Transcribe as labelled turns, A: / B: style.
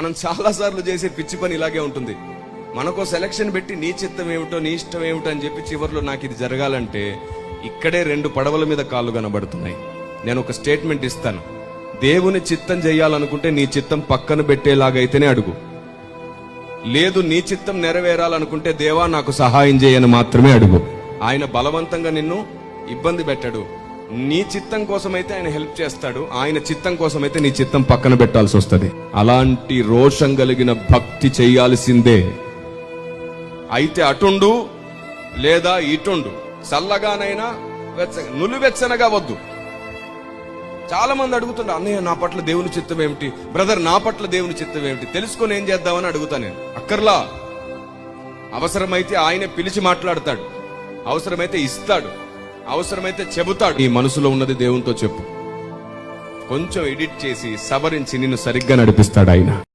A: మనం చాలా సార్లు చేసే పిచ్చి పని ఇలాగే ఉంటుంది. మనకో సెలక్షన్ పెట్టి నీ చిత్తం ఏమిటో నీ ఇష్టం ఏమిటో అని చెప్పి చివరిలో నాకు ఇది జరగాలంటే ఇక్కడే రెండు పడవల మీద కాళ్ళు కనబడుతున్నాయి. నేను ఒక స్టేట్మెంట్ ఇస్తాను. దేవుని చిత్తం చేయాలనుకుంటే నీ చిత్తం పక్కన పెట్టేలాగైతేనే అడుగు. లేదు నీ చిత్తం నెరవేరాలనుకుంటే దేవా నాకు సహాయం చేయని మాత్రమే అడుగు. ఆయన బలవంతంగా నిన్ను ఇబ్బంది పెట్టాడు. నీ చిత్తం కోసమైతే ఆయన హెల్ప్ చేస్తాడు ఆయన చిత్తం కోసమైతే నీ చిత్తం పక్కన పెట్టాల్సి వస్తుంది. అలాంటి రోషం కలిగిన భక్తి చేయాల్సిందే. అయితే అటుండు లేదా ఇటుండు చల్లగానైనా వెచ్చ నులివెచ్చనగా వద్దు. చాలా మంది అడుగుతుండ అన్నయ్య నా పట్ల దేవుని చిత్తం ఏమిటి? బ్రదర్ నా పట్ల దేవుని చిత్తం ఏమిటి? తెలుసుకొని ఏం చేద్దామని అడుగుతా నేను. అక్కర్లా. అవసరమైతే ఆయనే పిలిచి మాట్లాడతాడు. అవసరమైతే ఇస్తాడు. అవసరమైతే చెబుతాడు. ఈ మనసులో ఉన్నది దేవునితో చెప్పు. కొంచెం ఎడిట్ చేసి సవరించి నిన్ను సరిగ్గా నడిపిస్తాడు ఆయన.